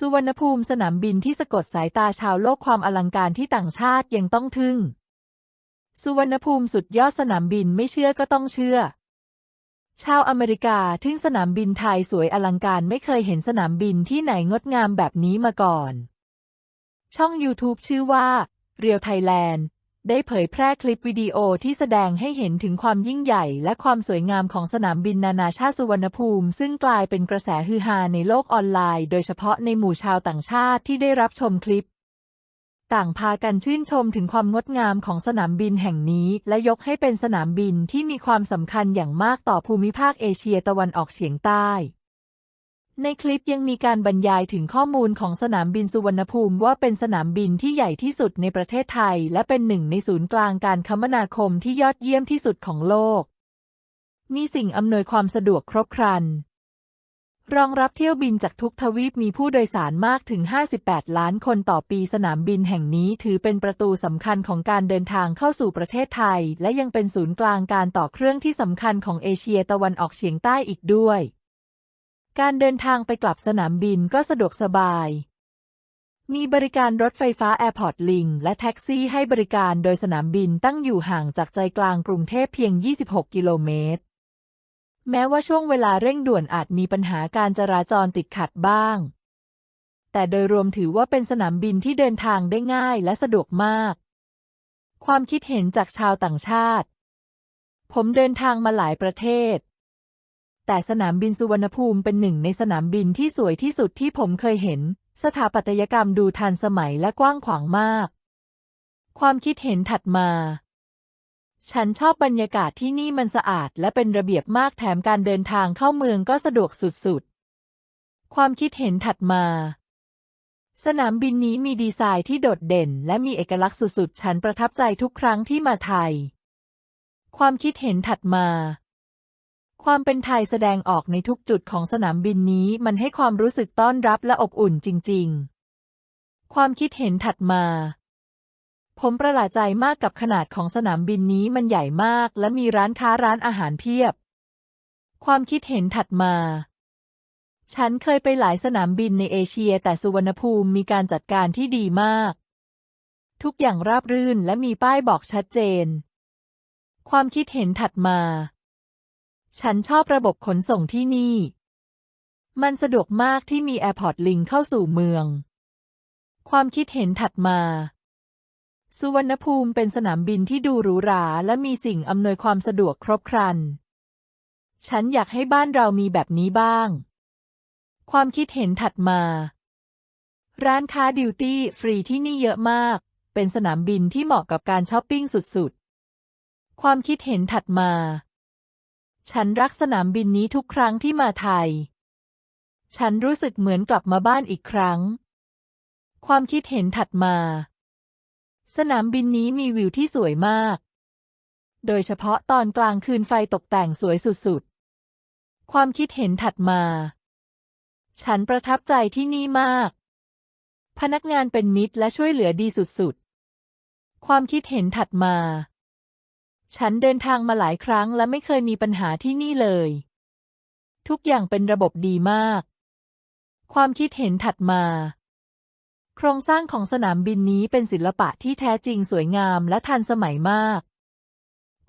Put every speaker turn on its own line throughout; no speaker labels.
สุวรรณภูมิสนามบินที่สะกดสายตาชาวโลกความอลังการที่ต่างชาติยังต้องทึ่ง สุวรรณภูมิสุดยอดสนามบินไม่เชื่อก็ต้องเชื่อ ชาวอเมริกาทึ่งสนามบินไทยสวยอลังการไม่เคยเห็นสนามบินที่ไหนงดงามแบบนี้มาก่อน ช่อง YouTube ชื่อว่าเรียวไทยแลนด์ ได้เผยแพร่คลิปวิดีโอที่แสดงให้เห็นถึงความยิ่งใหญ่ และความสวยงามของสนามบินนานาชาติสุวรรณภูมิ ซึ่งกลายเป็นกระแสฮือฮาในโลกออนไลน์ โดยเฉพาะในหมู่ชาวต่างชาติที่ได้รับชมคลิป ต่างพากันชื่นชมถึงความงดงามของสนามบินแห่งนี้ และยกให้เป็นสนามบินที่มีความสำคัญอย่างมากต่อภูมิภาคเอเชียตะวันออกเฉียงใต้ ในคลิปยังมีการบรรยายถึงข้อมูลของสนามบินสุวรรณภูมิว่าเป็นสนามบินที่ใหญ่ที่สุดในประเทศไทย และเป็นหนึ่งในศูนย์กลางการคมนาคมที่ยอดเยี่ยมที่สุดของโลก มีสิ่งอำนวยความสะดวกครบครัน รองรับเที่ยวบินจากทุกทวีปมีผู้โดยสารมากถึง 58 ล้านคนต่อปีสนามบินแห่งนี้ถือเป็นประตูสำคัญของการเดินทางเข้าสู่ประเทศไทย และยังเป็นศูนย์กลางการต่อเครื่องที่สำคัญของเอเชียตะวันออกเฉียงใต้อีกด้วย การเดินทางไปกลับสนามบินก็สะดวกสบาย มีบริการรถไฟฟ้า Airport Link และแท็กซี่ให้บริการโดยสนามบินตั้งอยู่ห่างจากใจกลางกรุงเทพเพียง 26 กิโลเมตร แม้ว่าช่วงเวลาเร่งด่วนอาจมีปัญหาการจราจรติดขัดบ้าง แต่โดยรวมถือว่าเป็นสนามบินที่เดินทางได้ง่ายและสะดวกมาก ความคิดเห็นจากชาวต่างชาติ ผมเดินทางมาหลายประเทศ แต่สนามบินสุวรรณภูมิเป็นหนึ่งในสนามบินที่สวยที่สุดที่ผมเคยเห็น สถาปัตยกรรมดูทันสมัยและกว้างขวางมาก ความคิดเห็นถัดมา ฉันชอบบรรยากาศที่นี่มันสะอาดและเป็นระเบียบมากแถมการเดินทางเข้าเมืองก็สะดวกสุดๆ ความคิดเห็นถัดมาสนามบินนี้มีดีไซน์ที่โดดเด่น และมีเอกลักษณ์สุดๆ ฉันประทับใจทุกครั้งที่มาไทย ความคิดเห็นถัดมา ความเป็นไทยแสดงออกในทุกจุดของสนามบินนี้มันให้ความรู้สึกต้อนรับและอบอุ่นจริง ๆ ความคิดเห็นถัดมา ผมประหลาดใจมากกับขนาดของสนามบินนี้มันใหญ่มาก และมีร้านค้าร้านอาหารเพียบ ความคิดเห็นถัดมา ฉันเคยไปหลายสนามบินในเอเชีย แต่สุวรรณภูมิมีการจัดการที่ดีมาก ทุกอย่างราบรื่นและมีป้ายบอกชัดเจน ความคิดเห็นถัดมา ฉันชอบระบบขนส่งที่นี่ มันสะดวกมากที่มี Airport Link เข้าสู่เมือง ความคิดเห็นถัดมา สุวรรณภูมิเป็นสนามบินที่ดูหรูหราและมีสิ่งอำนวยความสะดวกครบครัน ฉันอยากให้บ้านเรามีแบบนี้บ้าง ความคิดเห็นถัดมา ร้านค้าดิวตี้ฟรีที่นี่เยอะมาก เป็นสนามบินที่เหมาะกับการช้อปปิ้งสุดๆ ความคิดเห็นถัดมา ฉันรักสนามบินนี้ทุกครั้งที่มาไทย ฉันรู้สึกเหมือนกลับมาบ้านอีกครั้ง ความคิดเห็นถัดมา สนามบินนี้มีวิวที่สวยมาก โดยเฉพาะตอนกลางคืนไฟตกแต่งสวยสุดๆ ความคิดเห็นถัดมา ฉันประทับใจที่นี่มาก พนักงานเป็นมิตรและช่วยเหลือดีสุดๆ ความคิดเห็นถัดมา ฉันเดินทางมาหลายครั้งและไม่เคยมีปัญหาที่นี่เลย ทุกอย่างเป็นระบบดีมาก ความคิดเห็นถัดมา โครงสร้างของสนามบินนี้เป็นศิลปะที่แท้จริงสวยงามและทันสมัยมาก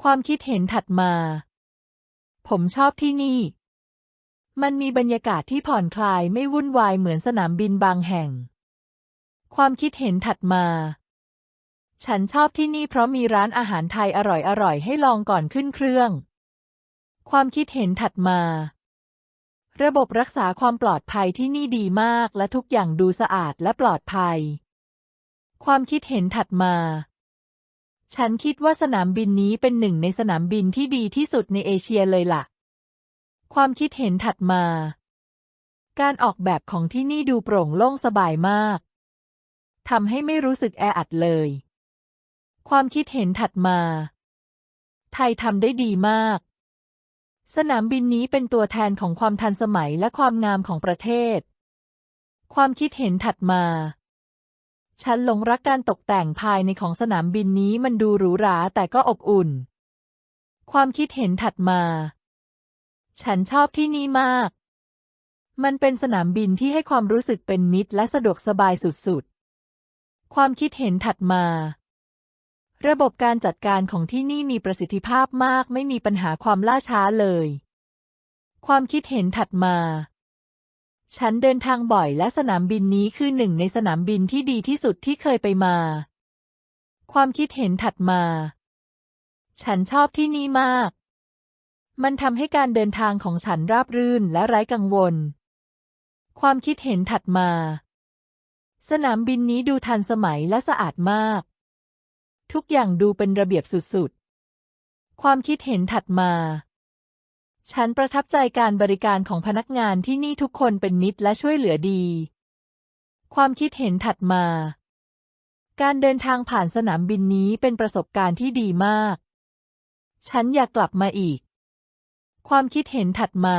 ความคิดเห็นถัดมา ผมชอบที่นี่ มันมีบรรยากาศที่ผ่อนคลายไม่วุ่นวายเหมือนสนามบินบางแห่ง ความคิดเห็นถัดมา ฉันชอบที่นี่เพราะมีร้านอาหารไทยอร่อยๆ ให้ลองก่อนขึ้นเครื่อง ความคิดเห็นถัดมา ระบบรักษาความปลอดภัยที่นี่ดีมากและทุกอย่างดูสะอาดและปลอดภัย ความคิดเห็นถัดมา ฉันคิดว่าสนามบินนี้เป็นหนึ่งในสนามบินที่ดีที่สุดในเอเชียเลยล่ะ ความคิดเห็นถัดมา การออกแบบของที่นี่ดูโปร่งโล่งสบายมากทำให้ไม่รู้สึกแออัดเลย ความคิดเห็นถัดมา ไทยทำได้ดีมาก สนามบินนี้เป็นตัวแทนของความทันสมัยและความงามของประเทศ ความคิดเห็นถัดมา ฉันหลงรักการตกแต่งภายในของสนามบินนี้มันดูหรูหราแต่ก็อบอุ่น ความคิดเห็นถัดมา ฉันชอบที่นี่มาก มันเป็นสนามบินที่ให้ความรู้สึกเป็นมิตรและสะดวกสบายสุดๆ ความคิดเห็นถัดมา ระบบการจัดการของที่นี่มีประสิทธิภาพมากไม่มีปัญหาความล่าช้าเลย ความคิดเห็นถัดมา ฉันเดินทางบ่อยและสนามบินนี้คือหนึ่งในสนามบินที่ดีที่สุดที่เคยไปมา ความคิดเห็นถัดมา ฉันชอบที่นี่มาก มันทำให้การเดินทางของฉันราบรื่นและไร้กังวล ความคิดเห็นถัดมา สนามบินนี้ดูทันสมัยและสะอาดมาก ทุกอย่างดูเป็นระเบียบสุดๆ ความคิดเห็นถัดมา ฉันประทับใจการบริการของพนักงานที่นี่ทุกคนเป็นมิตรและช่วยเหลือดี ความคิดเห็นถัดมา การเดินทางผ่านสนามบินนี้เป็นประสบการณ์ที่ดีมาก ฉันอยากกลับมาอีก ความคิดเห็นถัดมา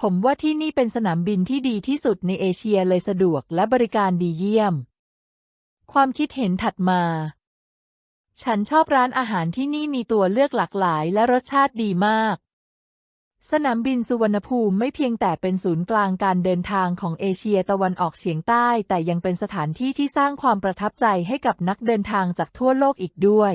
ผมว่าที่นี่เป็นสนามบินที่ดีที่สุดในเอเชียเลยสะดวกและบริการดีเยี่ยม ความคิดเห็นถัดมา ฉันชอบร้านอาหารที่นี่มีตัวเลือกหลากหลายและรสชาติดีมาก สนามบินสุวรรณภูมิไม่เพียงแต่เป็นศูนย์กลางการเดินทางของเอเชียตะวันออกเฉียงใต้ แต่ยังเป็นสถานที่ที่สร้างความประทับใจให้กับนักเดินทางจากทั่วโลกอีกด้วย